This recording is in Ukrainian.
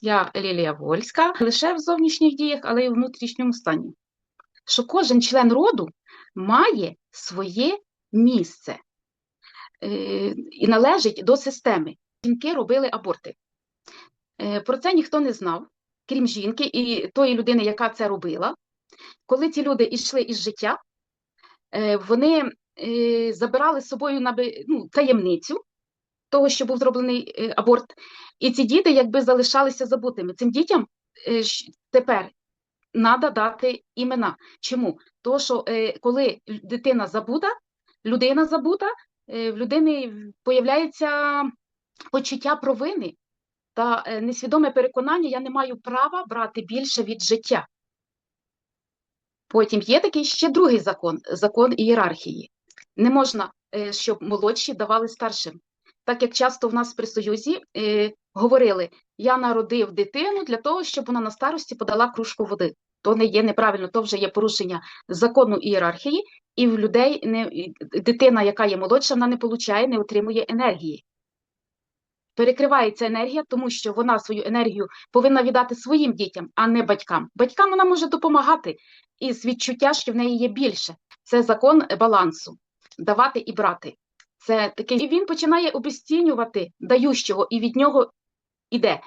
Я Лілія Вольська, лише в зовнішніх діях, але й у внутрішньому стані. Що кожен член роду має своє місце е, і належить до системи. Жінки робили аборти. Е, Про це ніхто не знав, крім жінки і тої людини, яка це робила. Коли ці люди йшли із життя, е, вони забирали з собою ну, таємницю того, що був зроблений е, аборт, і ці діти якби залишалися забутими. Цим дітям е, тепер треба дати імена. Чому? Тому що е, коли дитина забута, людина забута, в людини появляється почуття провини та несвідоме переконання, я не маю права брати більше від життя. Потім є такий ще другий закон закон ієрархії. Не можна, щоб молодші давали старшим. Так як часто в нас при Союзі е, говорили: я народив дитину для того, щоб вона на старості подала кружку води. То не є неправильно, то вже є порушення закону ієрархії, і в людей не дитина, яка є молодша, вона не получає, не отримує енергії. Перекривається енергія, тому що вона свою енергію повинна віддати своїм дітям, а не батькам. Батькам вона може допомагати із відчуття, що в неї є більше. Це закон балансу давати і брати. Це такий і він починає обесцінювати даючого, і від нього іде.